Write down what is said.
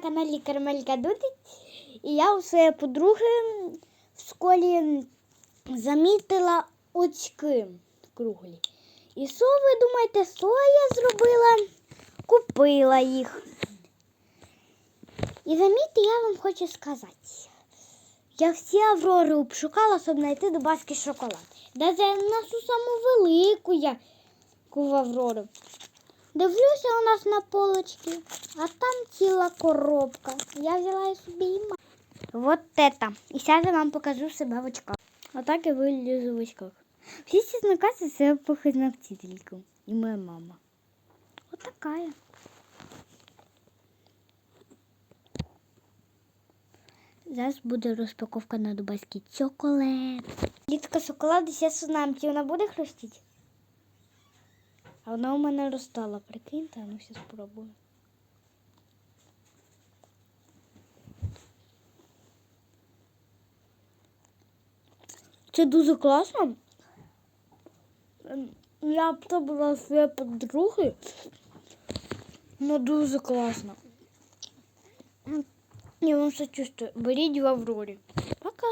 каналі Кармелька Дудить. І я у своєї подруги в школі замітила очки круглі. І що ви думаєте, що я зробила? Купила їх. І замітьте, я вам хочу сказати. Я всі аврори обшукала, щоб знайти дубаський шоколад. Даже нашу саму велику яку аврору. Дивлюся у нас на полочці, а там ціла коробка. Я взяла і собі і ма. Вот это. І зараз я вам покажу себе в очках. Отак я вилізу в очках. Всі чеснокаси це похожі на вчительку. І моя мама. Вот такая. Зараз буде розпаковка на дубайський чоколад. Літка шоколаду, зараз узнаємо, чи вона буде хрустіти. А вона у мене розтала, прикиньте, ну зараз спробую. Це дуже класно. Я б то була своєї подруги. Ну дуже класно. Я вам сочувствую. Беріть в Аврорі. Пока.